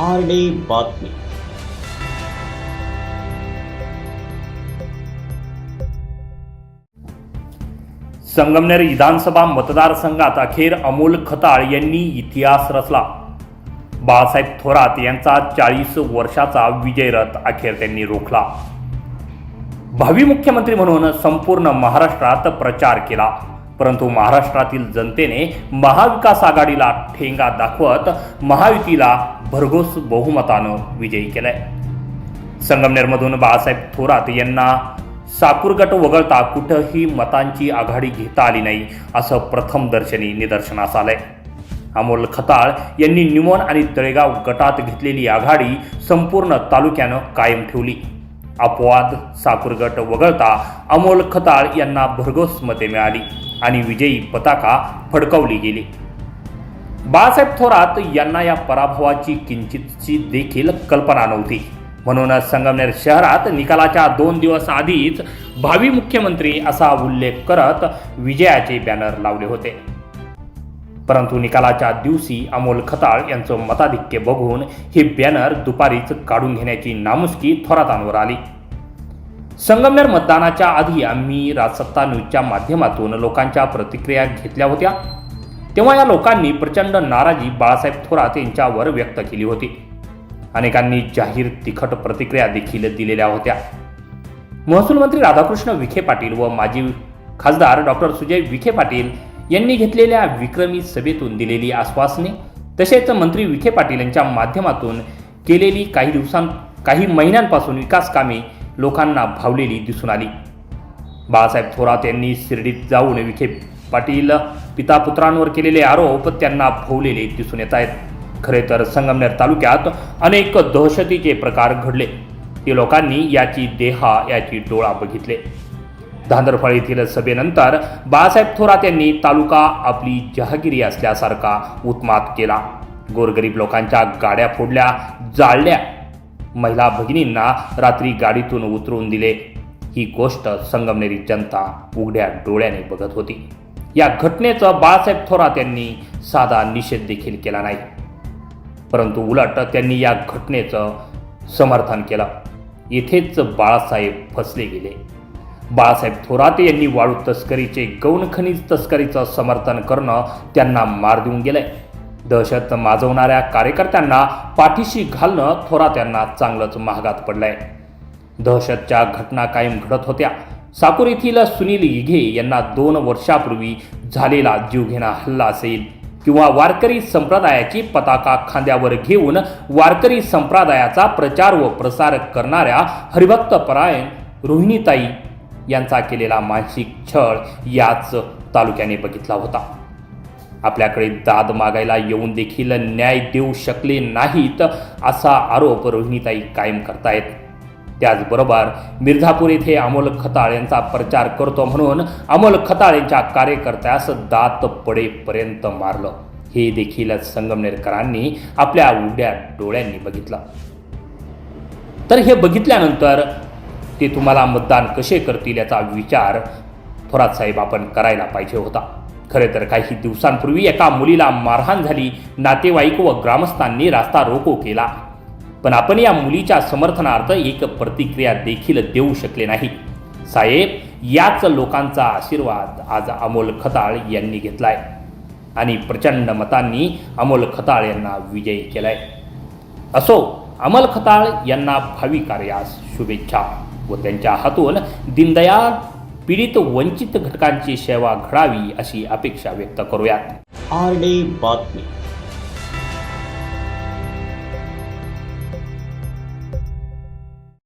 R day बातमी. संगमनेर विधानसभा मतदारसंघात अखेर अमोल खताळ यांनी इतिहास रचला. बाळासाहेब थोरात यांचा चाळीस वर्षाचा विजयरथ अखेर त्यांनी रोखला. भावी मुख्यमंत्री म्हणून संपूर्ण महाराष्ट्रात प्रचार केला. परंतु महाराष्ट्रातील जनतेने महाविकास आघाडीला ठेंगा दाखवत महायुतीला भरघोस बहुमतानं विजयी केलाय. संगमनेरमधून बाळासाहेब थोरात यांना साकूर गट वगळता कुठंही मतांची आघाडी घेता आली नाही असं प्रथमदर्शनी निदर्शनास आलंय. अमोल खताळ यांनी निमोन आणि तळेगाव गटात घेतलेली आघाडी संपूर्ण तालुक्यानं कायम ठेवली. अपवाद साकूर गट वगळता अमोल खताळ यांना भरघोस मते मिळाली. आणि विजयी पताका फडकवली गेली. बाळासाहेब थोरात यांना या पराभवाची किंचितची देखील कल्पना नव्हती. म्हणूनच संगमनेर शहरात निकालाच्या दोन दिवस आधीच भावी मुख्यमंत्री असा उल्लेख करत विजयाचे बॅनर लावले होते. परंतु निकालाच्या दिवशी अमोल खताळ यांचं मताधिक्य बघून हे बॅनर दुपारीच काढून घेण्याची नामुष्की थोरातांवर आली. संगमनेर मतदानाच्या आधी आम्ही राजसत्ता न्यूजच्या माध्यमातून लोकांच्या प्रतिक्रिया घेतल्या होत्या. तेव्हा या लोकांनी प्रचंड नाराजी बाळासाहेब थोरात यांच्यावर व्यक्त केली होती. अनेकांनी जाहीर तिखट प्रतिक्रिया देखील दिलेल्या होत्या. महसूल मंत्री राधाकृष्ण विखे पाटील व माजी खासदार डॉक्टर सुजय विखे पाटील यांनी घेतलेल्या विक्रमी सभेतून दिलेली आश्वासने तसेच मंत्री विखे पाटील यांच्या माध्यमातून केलेली काही दिवसां काही महिन्यांपासून विकास कामे लोकांना भावलेली दिसून आली. बाळासाहेब थोरात यांनी शिर्डीत जाऊन विखे पाटील पिता पुत्रांवर केलेले आरोप त्यांना भोवलेले दिसून येत आहेत. खरे तर संगमनेर तालुक्यात अनेक दहशतीचे प्रकार घडले. ते लोकांनी याची देहा याची डोळा बघितले. धांदरफळ येथील सभेनंतर बाळासाहेब थोरात यांनी तालुका आपली जहागिरी असल्यासारखा उत्मात केला. गोरगरीब लोकांच्या गाड्या फोडल्या जाळल्या. महिला भगिनींना रात्री गाडीतून उतरवून दिले. ही गोष्ट संगमनेरी जनता उघड्या डोळ्याने बघत होती. या घटनेचा बाळासाहेब थोरात यांनी साधा निषेध देखील केला नाही. परंतु उलट त्यांनी या घटनेचं समर्थन केलं. येथेच बाळासाहेब फसले गेले. बाळासाहेब थोरात यांनी वाळू तस्करीचे गौण खनिज तस्करीचं समर्थन करणं त्यांना मार देऊन गेलंय. दहशत माजवणाऱ्या कार्यकर्त्यांना पाठीशी घालणं थोरात यांना चांगलंच महागात पडलंय. दहशतच्या घटना कायम घडत होत्या. साकूर येथील सुनील इघे यांना दोन वर्षापूर्वी झालेला जीवघेणा हल्ला असेल किंवा वारकरी संप्रदायाची पताका खांद्यावर घेऊन वारकरी संप्रदायाचा प्रचार व प्रसार करणाऱ्या हरिभक्त परायण रोहिणीताई यांचा केलेला मानसिक छळ याच तालुक्याने बघितला होता. आपल्याकडे दाद मागायला येऊन देखील न्याय देऊ शकले नाहीत असा आरोप रोहिणीताई कायम करतायत. त्याचबरोबर मिर्झापूर येथे अमोल खताळ यांचा प्रचार करतो म्हणून अमोल खताळ यांच्या कार्यकर्त्यास दात पडेपर्यंत मारलं. हे देखील संगमनेरकरांनी आपल्या उड्या डोळ्यांनी बघितलं. तर हे बघितल्यानंतर ते तुम्हाला मतदान कसे करतील याचा विचार थोरात साहेब आपण करायला पाहिजे होता. खरे तर काही दिवसांपूर्वी एका मुलीला मारहाण झाली. नातेवाईक व ग्रामस्थांनी रास्ता रोको केला. पण आपण या मुलीच्या समर्थनार्थ एक प्रतिक्रिया देखील देऊ शकले नाही. साहेब याच लोकांचा आशीर्वाद आज अमोल खताळ यांनी घेतलाय. आणि प्रचंड मतांनी अमोल खताळ यांना विजयी केलाय. असो अमल खताळ यांना भावी कार्यास शुभेच्छा व त्यांच्या हातून दीनदयाळ पीडित वंचित घटकांची सेवा घडावी अशी अपेक्षा व्यक्त करूयात. आर डी बातमी.